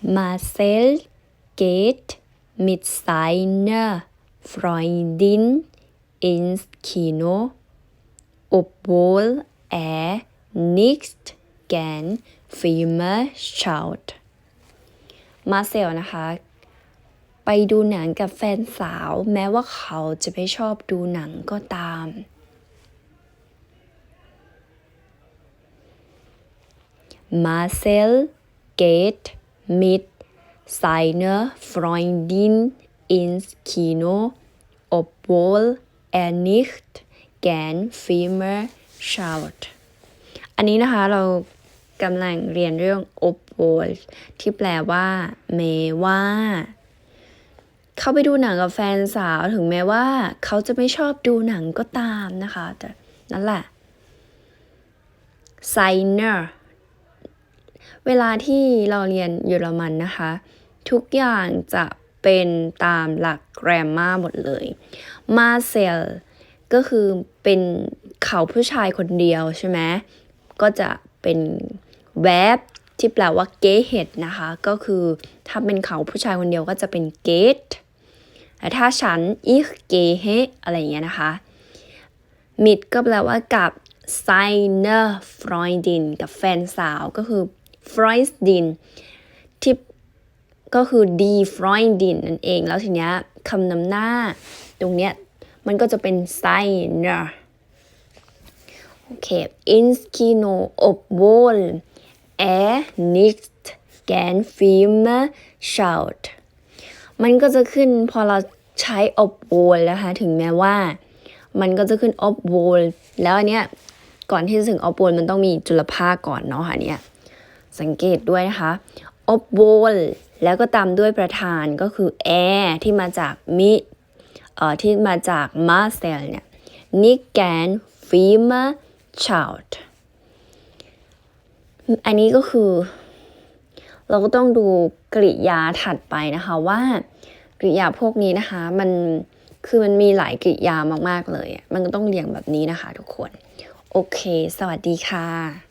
Marcel geht mit seiner Freundin ins Kino obwohl er nicht gern Filme schaut มาเซลนะคะ ไปดูหนังกับแฟนสาว แม้ว่าเขาจะไม่ชอบดูหนังก็ตาม Marcel geht mit seiner Freundin ins Kino, obwohl er nicht gern Filme schaut อันนี้นะคะเรากำลังเรียนเรื่อง obwohl ที่แปลว่า แม้ว่า เขาไปดูหนังกับแฟนสาวถึงแม้ว่า เขาจะไม่ชอบดูหนังก็ตามนะคะ แต่นั่นแหละ seiner เวลาที่เราเรียนเยอรมันนะคะ ทุกอย่างจะเป็นตามหลักแกรมมาหมดเลย Marcel ก็คือเป็นเขาผู้ชายคนเดียวใช่ไหมก็จะเป็นแวบที่แปลว่า g e h e t นะคะ ก็คือถ้าเป็นเขาผู้ชายคนเดียวก็จะเป็น get แต่ถ้าฉัน ich gehe อะไรอย่างเงี้ยนะคะ mit ก็แปลว่ากับ seine Freundin กับแฟนสาวก็คือ Freundin ที่ก็คือ die Freundin นั่นเอง แล้วทีเนี้ยคำนำหน้าตรงเนี้ยมันก็จะเป็น seine โอเค ins Kino obwohl er nicht gern Filme schaut มันก็จะขึ้นพอเราใช้ obwohl นะคะถึงแม้ว่า มันก็จะขึ้น obwohl แล้วอันเนี้ยก่อนที่จะถึง obwohl มันต้องมีจุลภาคก่อนเนาะค่ะเนี่ย สังเกตด้วยนะคะ obwohl แล้วก็ตามด้วยประธานก็คือ er ที่มาจากมิเอ่อที่มาจาก Marcel เนี่ย nicht gern Filme schaut อันนี้ก็คือ เราก็ต้องดูกริยาถัดไปนะคะว่ากริยาพวกนี้นะคะ มันคือมันมีหลายกริยามากๆเลย มันก็ต้องเรียงแบบนี้นะคะทุกคน โอเค สวัสดีค่ะ